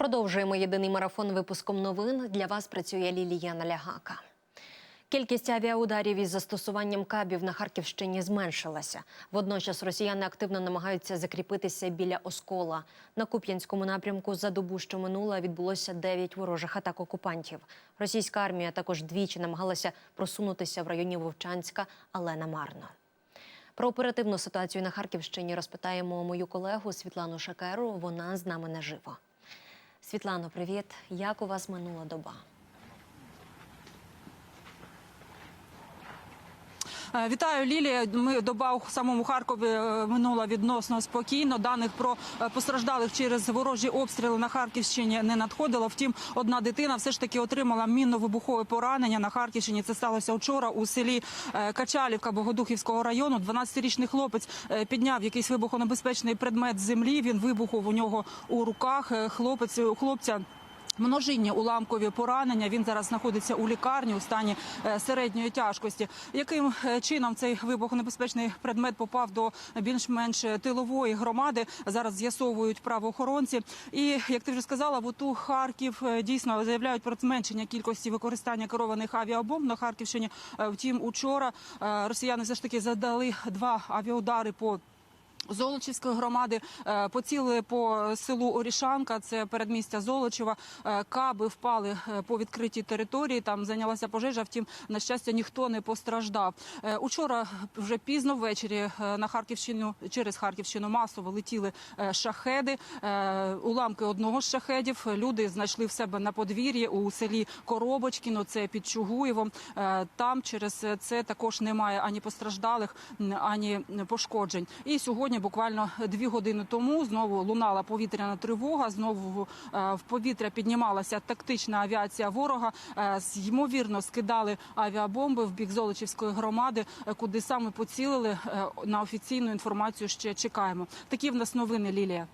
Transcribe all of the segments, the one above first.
Продовжуємо єдиний марафон випуском новин. Для вас працює Лілія Налягака. Кількість авіаударів із застосуванням кабів на Харківщині зменшилася. Водночас росіяни активно намагаються закріпитися біля Оскола. На Куп'янському напрямку за добу, що минула, відбулося 9 ворожих атак окупантів. Російська армія також двічі намагалася просунутися в районі Вовчанська, але намарно. Про оперативну ситуацію на Харківщині розпитаємо мою колегу Світлану Шакеру. Вона з нами наживо. Світлано, привіт! Як у вас минула доба? Вітаю, Лілія. Ми доба у самому Харкові е, минула відносно спокійно. Даних про е, постраждалих через ворожі обстріли на Харківщині не надходило. Втім, одна дитина все ж таки отримала мінно-вибухове поранення на Харківщині. Це сталося вчора у селі е, Качалівка Богодухівського району. 12-річний хлопець е, підняв якийсь вибухонебезпечний предмет землі. Він вибухов у нього у руках. Е, Хлопець хлопця. Множинні уламкові поранення. Він зараз знаходиться у лікарні у стані е, середньої тяжкості. Яким е, чином цей вибухонебезпечний предмет попав до більш-менш тилової громади? Зараз з'ясовують правоохоронці. І як ти вже сказала, в ОТУ Харків е, дійсно заявляють про зменшення кількості використання керованих авіабомб на Харківщині. Втім, учора росіяни все ж таки задали два авіаудари по. Золочівської громади е, поцілили по селу Орішанка, це передмістя Золочева. Е, Каби впали е, по відкритій території. Там зайнялася пожежа. Втім, на щастя, ніхто не постраждав. Учора вже пізно ввечері на Харківщину через Харківщину масово летіли шахеди. Уламки одного з шахедів люди знайшли в себе на подвір'ї у селі Коробочкіно. Це під Чугуєвом. Там через це також немає ані постраждалих, ані пошкоджень. І сьогодні, буквально дві години тому, знову лунала повітряна тривога. Знову е, в повітря піднімалася тактична авіація ворога. Е, Ймовірно, скидали авіабомби в бік Золочівської громади, е, куди саме поцілили. На офіційну інформацію ще чекаємо. Такі в нас новини, Лілія.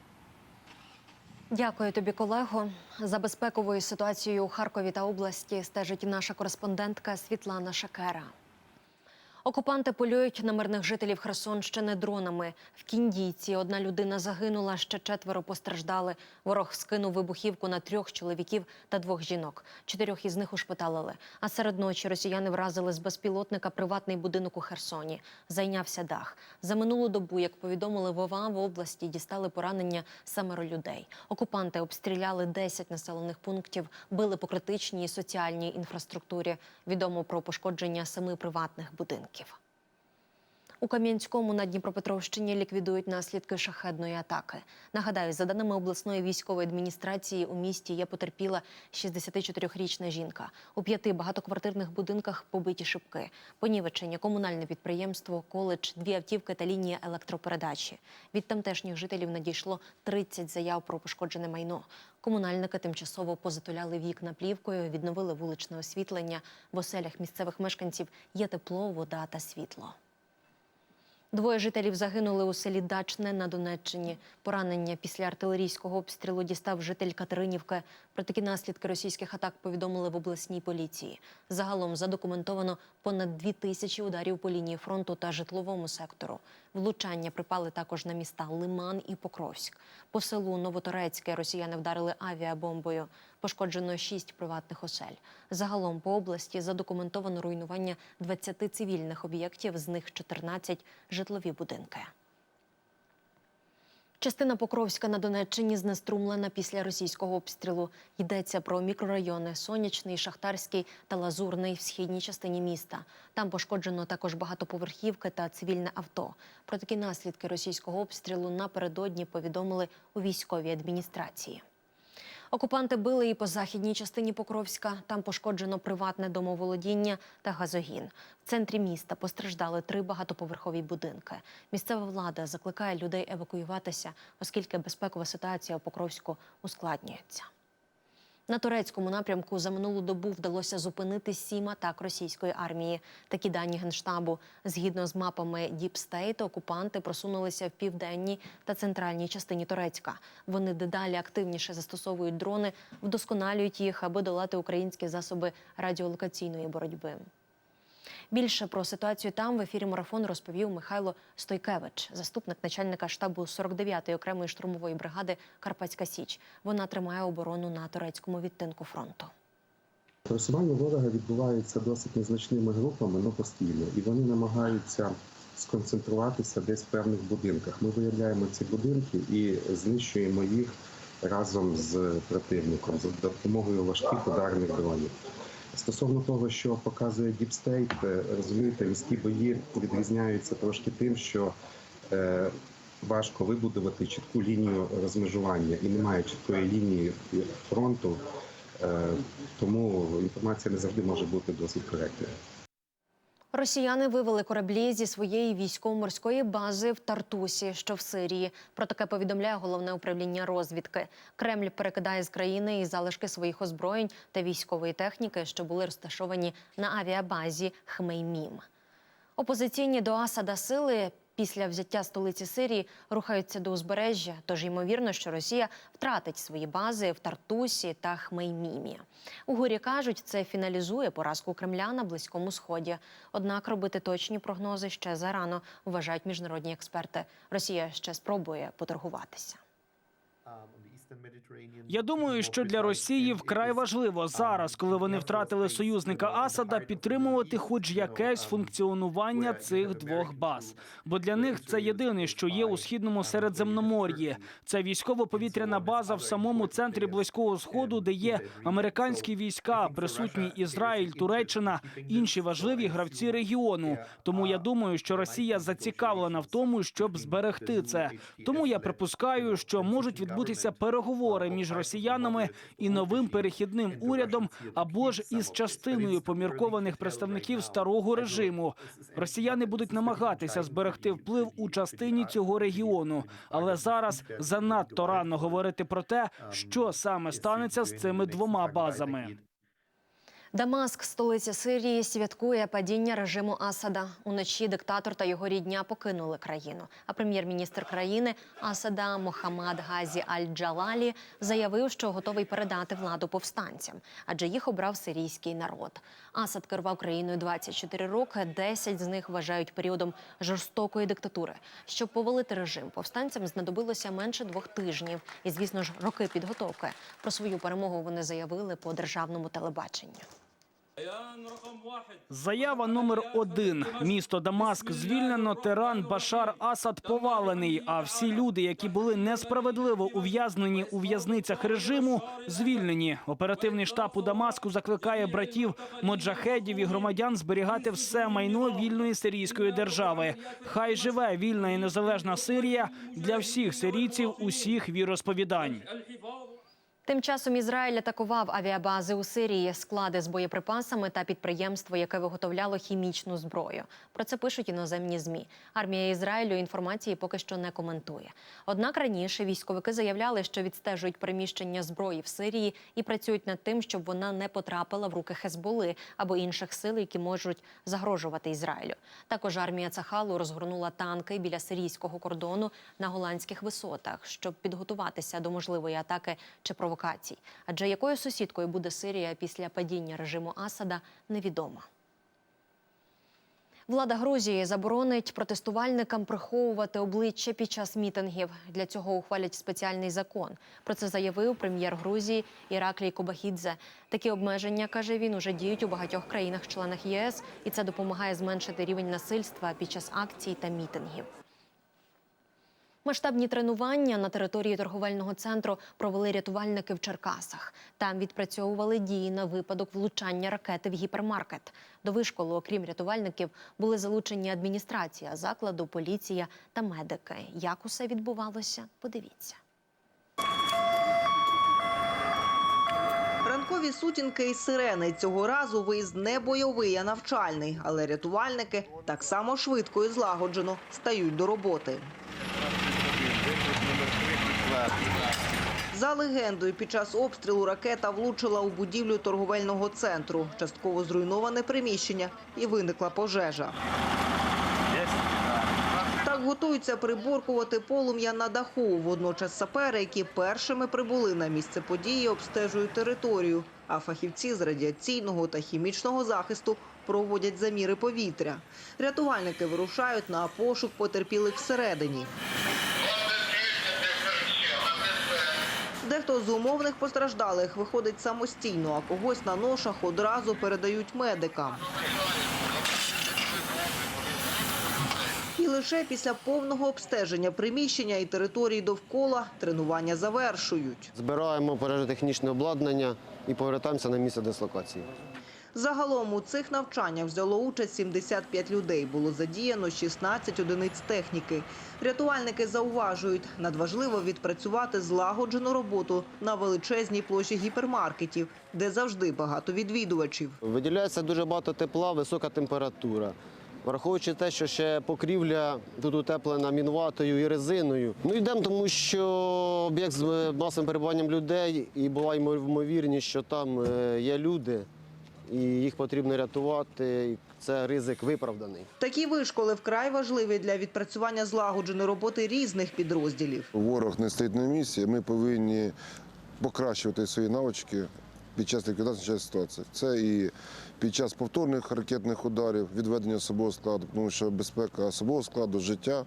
Дякую тобі, колего. За безпековою ситуацією у Харкові та області стежить наша кореспондентка Світлана Шакера. Окупанти полюють на мирних жителів Херсонщини дронами. В Кіндійці одна людина загинула, ще четверо постраждали. Ворог скинув вибухівку на трьох чоловіків та двох жінок. Чотирьох із них ушпиталили. А серед ночі росіяни вразили з безпілотника приватний будинок у Херсоні. Зайнявся дах. За минулу добу, як повідомили ВОВА, в області дістали поранення семеро людей. Окупанти обстріляли 10 населених пунктів, били по критичній соціальній інфраструктурі. Відомо про пошкодження семи приватних будинків. У Кам'янському на Дніпропетровщині ліквідують наслідки шахедної атаки. Нагадаю, за даними обласної військової адміністрації, у місті є потерпіла 64-річна жінка. У п'яти багатоквартирних будинках побиті шибки, понівечення, комунальне підприємство, коледж, дві автівки та лінія електропередачі. Від тамтешніх жителів надійшло 30 заяв про пошкоджене майно. Комунальники тимчасово позатуляли вікна плівкою, відновили вуличне освітлення. В оселях місцевих мешканців є тепло, вода та світло. Двоє жителів загинули у селі Дачне на Донеччині. Поранення після артилерійського обстрілу дістав житель Катеринівки. Про такі наслідки російських атак повідомили в обласній поліції. Загалом задокументовано понад дві тисячі ударів по лінії фронту та житловому сектору. Влучання припали також на міста Лиман і Покровськ. По селу Новоторецьке росіяни вдарили авіабомбою. Пошкоджено шість приватних осель. Загалом по області задокументовано руйнування 20 цивільних об'єктів, з них 14 – житлові будинки. Частина Покровська на Донеччині знеструмлена після російського обстрілу. Йдеться про мікрорайони Сонячний, Шахтарський та Лазурний в східній частині міста. Там пошкоджено також багатоповерхівки та цивільне авто. Про такі наслідки російського обстрілу напередодні повідомили у військовій адміністрації. Окупанти били і по західній частині Покровська. Там пошкоджено приватне домоволодіння та газогін. В центрі міста постраждали три багатоповерхові будинки. Місцева влада закликає людей евакуюватися, оскільки безпекова ситуація у Покровську ускладнюється. На турецькому напрямку за минулу добу вдалося зупинити сім атак російської армії. Такі дані генштабу. Згідно з мапами State, окупанти просунулися в південній та центральній частині Турецька. Вони дедалі активніше застосовують дрони, вдосконалюють їх, аби долати українські засоби радіолокаційної боротьби. Більше про ситуацію там в ефірі марафон розповів Михайло Стойкевич, заступник начальника штабу 49-ї окремої штурмової бригади Карпатська Січ. Вона тримає оборону на турецькому відтинку фронту. Просування ворога відбувається досить незначними групами, але постійно, і вони намагаються сконцентруватися десь в певних будинках. Ми виявляємо ці будинки і знищуємо їх разом з противником за допомогою важких ударних дронів. Стосовно того, що показує е, розумієте, міські бої відрізняються трошки тим, що е, важко вибудувати чітку лінію розмежування і немає чіткої лінії фронту. Е, Тому інформація не завжди може бути досить коректною. Росіяни вивели кораблі зі своєї військово-морської бази в Тартусі, що в Сирії. Про таке повідомляє головне управління розвідки. Кремль перекидає з країни і залишки своїх озброєнь та військової техніки, що були розташовані на авіабазі Хмеймім. Опозиційні до Асада сили після взяття столиці Сирії рухаються до узбережжя. Тож ймовірно, що Росія втратить свої бази в Тартусі та Хмеймімі. Горі кажуть, це фіналізує поразку Кремля на близькому сході. Однак робити точні прогнози ще зарано, вважають міжнародні експерти. Росія ще спробує поторгуватися. Я думаю, що для Росії вкрай важливо зараз, коли вони втратили союзника Асада, підтримувати хоч якесь функціонування цих двох баз. Бо для них це єдине, що є у східному Середземномор'ї. Це військово-повітряна база в самому центрі близького сходу, де є американські війська, присутні Ізраїль, Туреччина, інші важливі гравці регіону. Тому я думаю, що Росія зацікавлена в тому, щоб зберегти це. Тому я припускаю, що можуть відбутися переговори між росіянами і новим перехідним урядом або ж із частиною поміркованих представників старого режиму. Росіяни будуть намагатися зберегти вплив у частині цього регіону, але зараз занадто рано говорити про те, що саме станеться з цими двома базами. Дамаск, столиця Сирії, святкує падіння режиму Асада. Уночі диктатор та його рідня покинули країну. А прем'єр-міністр країни Асада Мохаммад Газі Аль-Джалалі заявив, що готовий передати владу повстанцям, адже їх обрав сирійський народ. Асад керував країною 24 роки. 10 з них вважають періодом жорстокої диктатури. Щоб повалити режим, повстанцям знадобилося менше двох тижнів, і звісно ж роки підготовки. Про свою перемогу вони заявили по державному телебаченню. Заява номер один: місто Дамаск звільнено. Тиран Башар Асад повалений. А всі люди, які були несправедливо ув'язнені у в'язницях режиму, звільнені. Оперативний штаб у Дамаску закликає братів моджахедів і громадян зберігати все майно вільної сирійської держави. Хай живе вільна і незалежна Сирія для всіх сирійців усіх віросповідань. Тим часом Ізраїль атакував авіабази у Сирії, склади з боєприпасами та підприємство, яке виготовляло хімічну зброю. Про це пишуть іноземні змі. Армія Ізраїлю інформації поки що не коментує. Однак раніше військовики заявляли, що відстежують переміщення зброї в Сирії і працюють над тим, щоб вона не потрапила в руки Хезболи або інших сил, які можуть загрожувати Ізраїлю. Також армія Цахалу розгорнула танки біля сирійського кордону на голландських висотах, щоб підготуватися до можливої атаки чи провокацій. Адже якою сусідкою буде Сирія після падіння режиму Асада, невідомо. Влада Грузії заборонить протестувальникам приховувати обличчя під час мітингів. Для цього ухвалять спеціальний закон. Про це заявив прем'єр Грузії Іраклій Кобахідзе. Такі обмеження, каже він, уже діють у багатьох країнах-членах ЄС, і це допомагає зменшити рівень насильства під час акцій та мітингів. Масштабні тренування на території торговельного центру провели рятувальники в Черкасах. Там відпрацьовували дії на випадок влучання ракети в гіпермаркет. До вишколу, окрім рятувальників, були залучені адміністрація закладу, поліція та медики. Як усе відбувалося? Подивіться. Ранкові сутінки і сирени цього разу виїзд не бойовий, а навчальний, але рятувальники так само швидко і злагоджено стають до роботи. За легендою, під час обстрілу ракета влучила у будівлю торговельного центру, частково зруйноване приміщення і виникла пожежа. Так готуються приборкувати полум'я на даху. Водночас сапери, які першими прибули на місце події, обстежують територію. а фахівці з радіаційного та хімічного захисту проводять заміри повітря. Рятувальники вирушають на пошук потерпілих всередині. Дехто з умовних постраждалих виходить самостійно, а когось на ношах одразу передають медикам. І лише після повного обстеження приміщення і території довкола тренування завершують. Збираємо пережитехнічне обладнання і повертаємося на місце дислокації. Загалом у цих навчаннях взяло участь 75 людей. Було задіяно 16 одиниць техніки. Рятувальники зауважують, надважливо відпрацювати злагоджену роботу на величезній площі гіпермаркетів, де завжди багато відвідувачів. Виділяється дуже багато тепла, висока температура. Враховуючи те, що ще покрівля тут утеплена мінватою і резиною. Ну йдемо, тому що об'єкт з масовим перебуванням людей, і була ймовірність, що там е, є люди, і їх потрібно рятувати. і Це ризик виправданий. Такі вишколи вкрай важливі для відпрацювання злагодженої роботи різних підрозділів. Ворог не стоїть на місці. Ми повинні покращувати свої навички під час ліквідації ситуації. Це і під час повторних ракетних ударів, відведення особового складу, тому що безпека особового складу, життя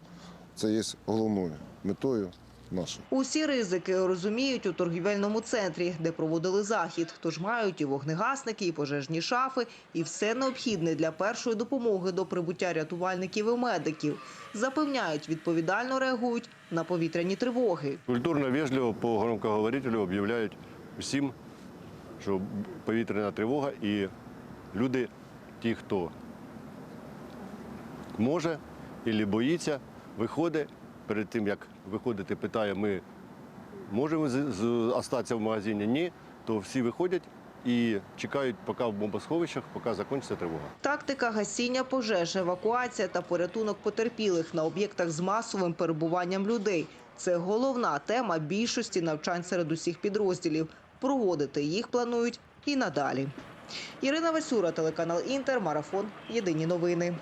це є головною метою нашою. Усі ризики розуміють у торгівельному центрі, де проводили захід. Тож мають і вогнегасники, і пожежні шафи, і все необхідне для першої допомоги до прибуття рятувальників і медиків. Запевняють, відповідально реагують на повітряні тривоги. Культурно, вежливо по громкоговорителю об'являють всім, що повітряна тривога і люди, ті, хто може або боїться, виходить. Перед тим, як виходити, питає, ми можемо з- з- остатися в магазині? Ні, то всі виходять і чекають, поки в бомбосховищах, поки закінчиться тривога. Тактика гасіння пожеж, евакуація та порятунок потерпілих на об'єктах з масовим перебуванням людей. Це головна тема більшості навчань серед усіх підрозділів. Проводити їх планують і надалі. Ірина Васюра, телеканал Інтер, марафон. Єдині новини.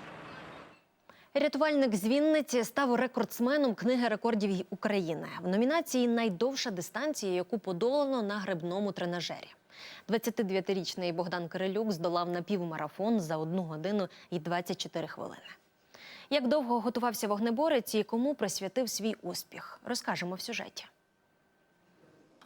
Рятувальник з Вінниці став рекордсменом книги рекордів України в номінації Найдовша дистанція, яку подолано на грибному тренажері. 29-річний Богдан Кирилюк здолав напівмарафон за 1 годину і 24 хвилини. Як довго готувався вогнеборець і кому присвятив свій успіх, розкажемо в сюжеті.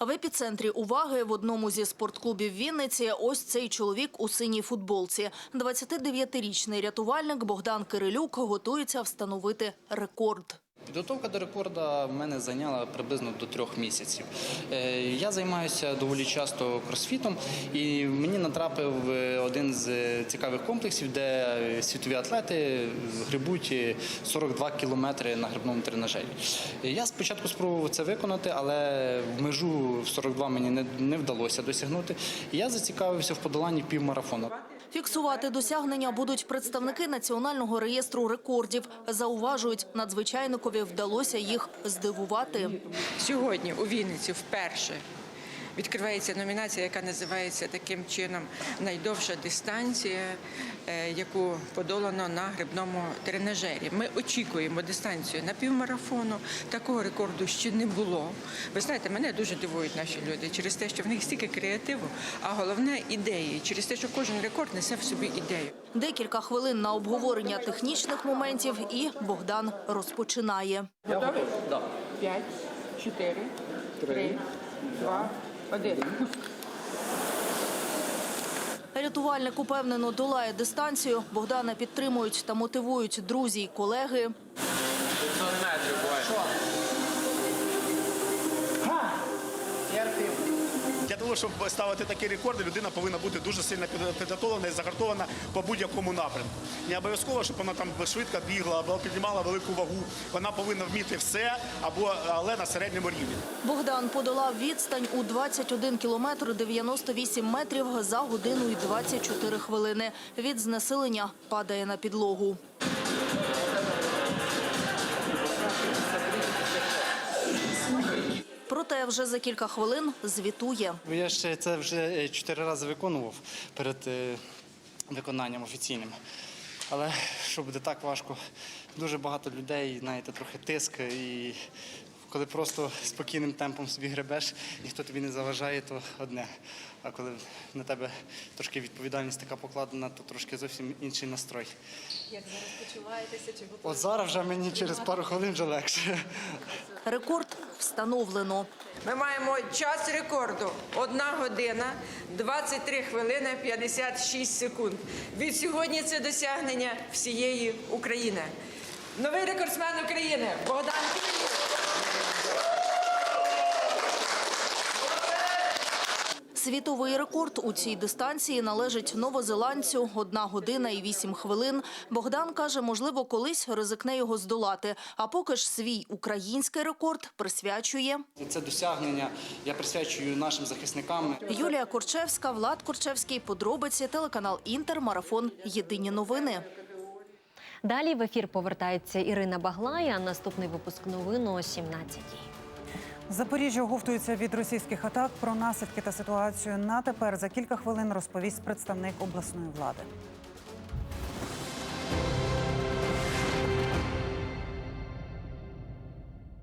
В епіцентрі уваги в одному зі спортклубів Вінниці ось цей чоловік у синій футболці. 29-річний рятувальник Богдан Кирилюк готується встановити рекорд. Підготовка до рекорду в мене зайняла приблизно до трьох місяців. Е, Я займаюся доволі часто кросфітом, і мені натрапив е, один з цікавих комплексів, де світові атлети грибуть е, 42 кілометри на грибному тренажері. Я спочатку спробував це виконати, але в межу в 42 мені не вдалося досягнути. Я зацікавився в подоланні півмарафону. Фіксувати досягнення будуть представники Національного реєстру рекордів. Зауважують, надзвичайникові вдалося їх здивувати. Сьогодні у Вінниці вперше відкривається номінація, яка називається таким чином Найдовша дистанція, е, яку подолано на грибному тренажері. Ми очікуємо дистанцію на півмарафону. Такого рекорду ще не було. Ви знаєте, мене дуже дивують наші люди через те, що в них стільки креативу, а головне ідеї, через те, що кожен рекорд несе в собі ідею. Декілька хвилин на обговорення технічних моментів, і Богдан розпочинає. Готові? Так. П'ять, чотири, три, два, Рятувальник упевнено долає дистанцію. Богдана підтримують та мотивують друзі й колеги. Того, щоб ставити такі рекорди, людина повинна бути дуже сильно підготовлена і загартована по будь-якому напрямку. Не обов'язково, щоб вона там швидко бігла або піднімала велику вагу. Вона повинна вміти все, або але на середньому рівні. Богдан подолав відстань у 21 кілометр 98 метрів за годину і 24 хвилини. Від знесилення падає на підлогу. Проте вже за кілька хвилин звітує. Я ще це вже е, чотири рази виконував перед е, виконанням офіційним. Але що буде так важко? Дуже багато людей, знаєте, трохи тиск і коли просто спокійним темпом собі гребеш, ніхто тобі не заважає, то одне. А коли на тебе трошки відповідальність така покладена, то трошки зовсім інший настрой. Як зараз почуваєтеся? Чи От зараз вже мені через пару хвилин вже легше. Рекорд встановлено. Ми маємо час рекорду 1 година 23 хвилини 56 секунд. Від сьогодні це досягнення всієї України. Новий рекордсмен України Богдан Кирилюк. Світовий рекорд у цій дистанції належить новозеландцю – одна година і вісім хвилин. Богдан каже, можливо, колись ризикне його здолати. А поки ж свій український рекорд присвячує Це досягнення я присвячую нашим захисникам. Юлія Корчевська, Влад Корчевський. Подробиці телеканал Інтер. Марафон. Єдині новини. Далі в ефір повертається Ірина Баглай, а наступний випуск новин о 17-й. Запоріжжя оговтується від російських атак. Про наслідки та ситуацію на тепер за кілька хвилин розповість представник обласної влади.